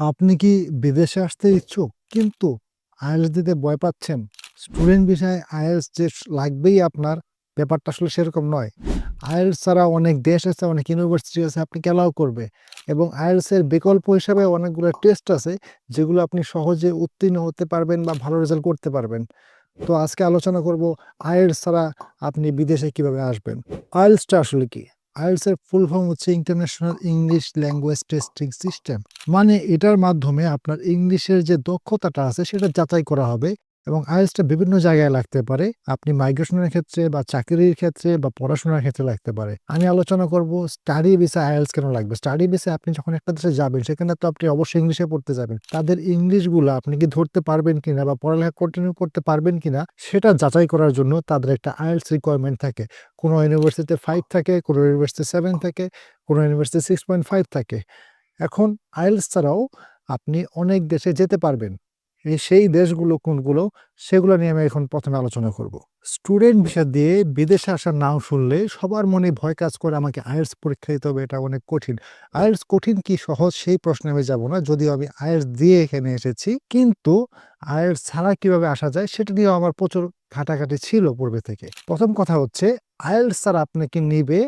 আপনি কি বিদেশে আসতে ইচ্ছুক কিন্তু আইএলটিএস দিতে ভয় পাচ্ছেন? স্টুডেন্ট ভিসায় আইএলটিএস যে লাগবেই আপনার ব্যাপারটা আসলে সেরকম নয়। আইএলটিএস ছাড়া অনেক দেশ আছে, অনেক ইউনিভার্সিটি আছে আপনাকে অ্যালাও করবে এবং আইএলটিএস এর বিকল্প হিসাবে অনেকগুলো টেস্ট আছে যেগুলো আপনি সহজে উত্তীর্ণ হতে পারবেন বা ভালো রেজাল্ট করতে পারবেন। তো আজকে আলোচনা করব আইএলটিএস ছাড়া আপনি বিদেশে কীভাবে আসবেন। আইএলটিএসটা আসলে কি? আইএলটিএস এর ফুল ফর্ম হচ্ছে international English language testing system. মানে এটার মাধ্যমে আপনার ইংলিশের যে দক্ষতাটা আছে, সেটা যাচাই করা হবে এবং আইএলটিএসটা বিভিন্ন জায়গায় লাগতে পারে। আপনি মাইগ্রেশনের ক্ষেত্রে বা চাকরির ক্ষেত্রে বা পড়াশোনার ক্ষেত্রে লাগতে পারে। আমি আলোচনা করব স্টাডি ভিসায় আইএলটিএস কেন লাগবে? স্টাডি ভিসায় আপনি যখন একটা দেশে যাবেন সেখানে তো আপনি অবশ্যই ইংলিশে পড়তে যাবেন। তাদের ইংলিশগুলা আপনি কি ধরতে পারবেন কিনা বা পড়ালেখা কন্টিনিউ করতে পারবেন কিনা সেটা যাচাই করার জন্য তাদের একটা আইএলটিএস রিকোয়ারমেন্ট থাকে। কোনো ইউনিভার্সিটিতে ফাইভ থাকে, কোনো ইউনিভার্সিটি সেভেন থাকে, কোনো ইউনিভার্সিটিতে 6.5 থাকে। এখন আইএলটিএস ছাড়াও আপনি অনেক দেশে যেতে পারবেন। সেই দেশগুলো কোনগুলো, সেগুলো নিয়ে আমি এখন প্রথমে আলোচনা করব। স্টুডেন্ট ভিসা দিয়ে বিদেশে আসার নাম শুনলে সবার মনে ভয় কাজ করে আমাকে আইএলটিএস পরীক্ষা দিতে হবে, এটা অনেক কঠিন। আইএলটিএস কঠিন কি সহজ সেই প্রশ্নে আমি যাব না। যদিও আমি আইএলটিএস দিয়ে এখানে এসেছি। কিন্তু আইএলটিএস ছাড়া কীভাবে আসা যায় সেটা নিয়েও আমার প্রচুর ঘাটাঘাটি ছিল পূর্বে থেকে। প্রথম কথা হচ্ছে আইএলটিএস ছাড়া আপনাকে নিবে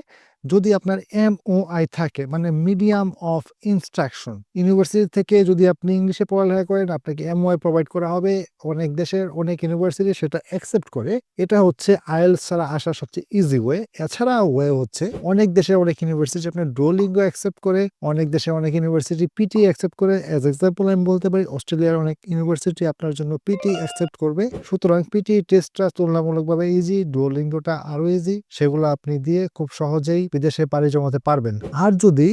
যদি আপনার এমওআই থাকে মানে মিডিয়াম অফ ইনস্ট্রাকশন। ইউনিভার্সিটি থেকে যদি আপনি ইংলিশে পড়ালেখা করেন আপনাকে এমওআই প্রোভাইড করা হবে। অনেক দেশের অনেক ইউনিভার্সিটি সেটা অ্যাকসেপ্ট করে। এটা হচ্ছে আইএলটিএস ছাড়া আসা সবচেয়ে ইজি ওয়ে। এছাড়া ওয়ে হচ্ছে অনেক দেশের অনেক ইউনিভার্সিটি আপনার ডুওলিঙ্গো অ্যাকসেপ্ট করে, অনেক দেশের অনেক ইউনিভার্সিটি পিটি অ্যাকসেপ্ট করে। অ্যাজ এক্সাম্পল আমি বলতে পারি অস্ট্রেলিয়ার অনেক ইউনিভার্সিটি আপনার জন্য পিটি অ্যাকসেপ্ট করবে। সুতরাং পিটি টেস্টটা তুলনামূলকভাবে ইজি, ডুওলিঙ্গোটা আরও ইজি। সেগুলো আপনি দিয়ে খুব সহজেই বিদেশে পাড়ি জমাতে পারবেন। আর যদি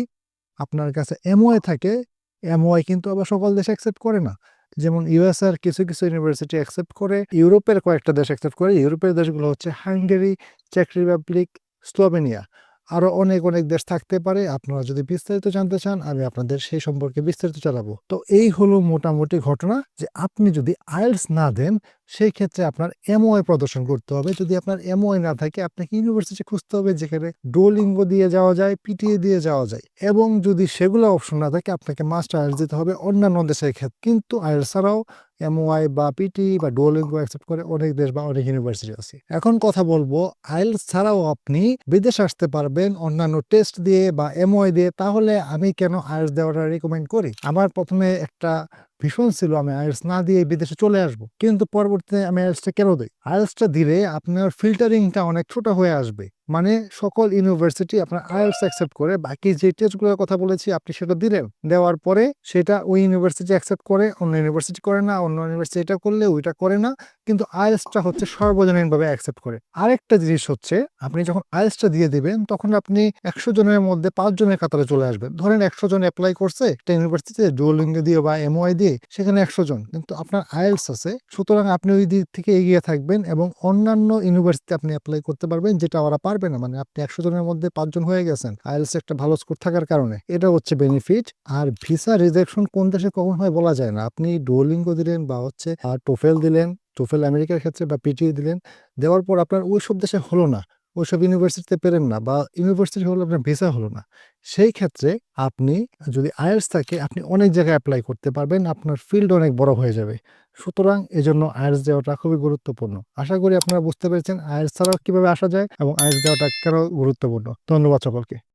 আপনার কাছে এমওয়াই থাকে, এমওয়াই কিন্তু আবার সকল দেশ অ্যাকসেপ্ট করে না। যেমন ইউএসএর কিছু, কিছু ইউনিভার্সিটি অ্যাকসেপ্ট করে, ইউরোপের কয়েকটা দেশ অ্যাকসেপ্ট করে। ইউরোপের দেশগুলো হচ্ছে হাঙ্গেরি, চেক রিপাবলিক, স্লোভেনিয়া। আরও অনেক, অনেক দেশ থাকতে পারে। আপনারা যদি বিস্তারিত জানতে চান আমি আপনাদের সেই সম্পর্কে বিস্তারিত চালাবো তো এই হলো মোটামুটি ঘটনা যে আপনি যদি আইএলটিএস না দেন সেই ক্ষেত্রে আপনার এমওআই প্রদর্শন করতে হবে। যদি আপনার এমওআই না থাকে আপনাকে ইউনিভার্সিটি খুঁজতে হবে যেখানে ডুওলিঙ্গো দিয়ে যাওয়া যায়, পিটিএ দিয়ে যাওয়া যায় এবং যদি সেগুলো অপশন না থাকে আপনাকে মাস্টার আইএলটিএস দিতে হবে অন্যান্য দেশের ক্ষেত্রে। কিন্তু আইএলটিএস ছাড়াও এমওআই বা পিটি বা ডুওলিঙ্গো অ্যাকসেপ্ট করে অনেক দেশ বা অনেক ইউনিভার্সিটি আছে। এখন কথা বলব আইএলটিএস ছাড়াও আপনি বিদেশে আসতে পারবেন অন্যান্য টেস্ট দিয়ে বা এমওআই দিয়ে। তাহলে আমি কেন আইএলটিএস দেওয়াটা রেকমেন্ড করি? আমার প্রথমে একটা ভীষণ ছিল, আমি আয়েলস না দিয়ে বিদেশে চলে আসব কিন্তু পরবর্তীতে আমি আয়েলসটা কেন দিই আয়েলসটা দিলে আপনার ফিল্টারিংটা অনেক ছোট হয়ে আসবে। মানে সকল ইউনিভার্সিটি আপনার আইএলটিএস অ্যাকসেপ্ট করে বাকি যে টেস্টগুলোর কথা বলেছি আপনি সেটা দিলেন। দেওয়ার পরে সেটা ওই ইউনিভার্সিটি অ্যাকসেপ্ট করে, অন্য ইউনিভার্সিটি করে না, অন্য ইউনিভার্সিটি এটা করলে ওইটা করে না। কিন্তু আইএলটিএসটা হচ্ছে সর্বজনীনভাবে অ্যাকসেপ্ট করে। আরেকটা জিনিস হচ্ছে আপনি যখন আইএলটিএসটা দিয়ে দিবেন তখন আপনি ১০০ জনের মধ্যে ৫ জনের কাতারে চলে আসবেন। ধরেন ১০০ জন অ্যাপ্লাই করছে একটা ইউনিভার্সিটিতে ডুওলিঙ্গো দিয়ে বা এমওআই দিয়ে সেখানে ১০০ জন। কিন্তু আপনার আইএলটিএস আছে। সুতরাং আপনি ওই দিক থেকে এগিয়ে থাকবেন এবং অন্যান্য ইউনিভার্সিটিতে আপনি অ্যাপ্লাই করতে পারবেন যেটা ওরা পারবে না। মানে আপনি ১০০ জনের মধ্যে পাঁচজন হয়ে গেছেন আইএলটিএস একটা ভালো স্কোর থাকার কারণে। এটা হচ্ছে বেনিফিট। আর ভিসা রিজেকশন কোন দেশে কখন হয় বলা যায় না। আপনি ডুওলিঙ্গো দিলেন বা হচ্ছে টোফেল দিলেন, টোফেল আমেরিকার ক্ষেত্রে বা পিটিই দিলেন। দেওয়ার পর আপনার ওইসব দেশে হলো না। ওইসব ইউনিভার্সিটিতে পেলেন না বা ইউনিভার্সিটি হলো আপনার ভিসা হলো না। সেই ক্ষেত্রে আপনি যদি আইএলটিএস থাকে আপনি অনেক জায়গায় অ্যাপ্লাই করতে পারবেন। আপনার ফিল্ড অনেক বড় হয়ে যাবে। সুতরাং এজন্য আয়ার্স দেওয়াটা খুবই গুরুত্বপূর্ণ। আশা করি আপনারা বুঝতে পেরেছেন আয়ার্স ছাড়াও কীভাবে আসা যায় এবং আয়ার্স দেওয়াটা কেন গুরুত্বপূর্ণ। ধন্যবাদ সকলকে।